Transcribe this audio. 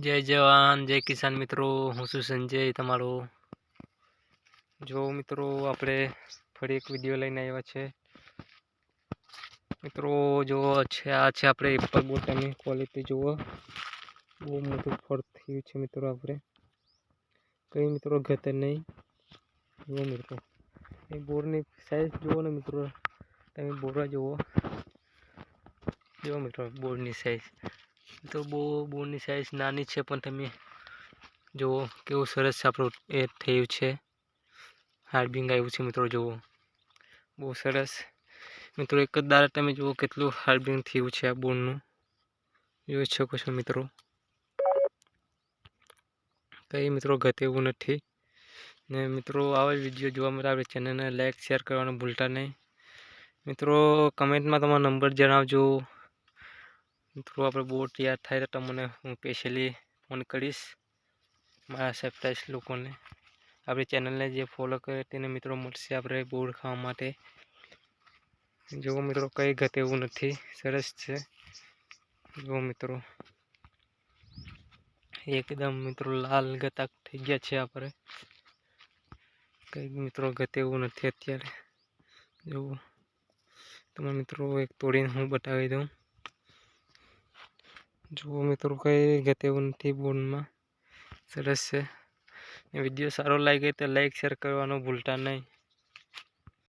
જય જવાન, જય કિસાન મિત્રો, હું છું સંજય તમારો. જો મિત્રો, આપણે ફરી એક વીડિયો લઈને આવ્યા છે. મિત્રો, જો છે, આ છે આપણે એપલ બોટાની ક્વોલિટી જુઓ. બહુ મોટું ફળ થયું છે મિત્રો આપણે. કંઈ મિત્રો ઘતે નહીં. જુઓ મિત્રો. એ બોરની સાઈઝ જુઓ ને મિત્રો. તમે બોરા જુઓ. જુઓ મિત્રો, બોરની સાઈઝ તો બહુ બોરની સાઇઝ નાની છે પણ તમે જુઓ કેવું સરસ આપણું એ થયું છે. હાર્બિંગ આવ્યું છે મિત્રો, જુઓ. બહુ સરસ. મિત્રો, એક જ દાડા તમે જુઓ કેટલું હાર્બિંગ થયું છે આ બોનનું જોઈ શકો છો મિત્રો. કંઈ મિત્રો ઘટે એવું નથી. ને મિત્રો, આવા વીડિયો જોવા માટે આપણે ચેનલને લાઈક શેર કરવાનું ભૂલતા નહીં. મિત્રો કમેન્ટમાં તમારો નંબર જણાવજો. મિત્રો આપણે બહુ તૈયાર થાય તો તમને હું સ્પેશિયલી ફોન કરીશ મારા સરપ્રાઈઝ લોકોને આપણી ચેનલને જે ફોલો કરે તેને મિત્રો મળશે આપણે બોર્ડ ખાવા માટે જુઓ મિત્રો કંઈ ઘટે એવું નથી સરસ છે જુઓ મિત્રો એકદમ મિત્રો લાલ ગતાક થઈ ગયા છે આપણે કંઈ મિત્રો ઘટે એવું નથી અત્યારે જુઓ તમે મિત્રો એક તોડીને હું બતાવી દઉં જુઓ મિત્રો કંઈ ગત એવું નથી બોનમાં. સરસ છે. વીડિયો સારો લાગે તો લાઈક શેર કરવાનું ભૂલતા નહીં.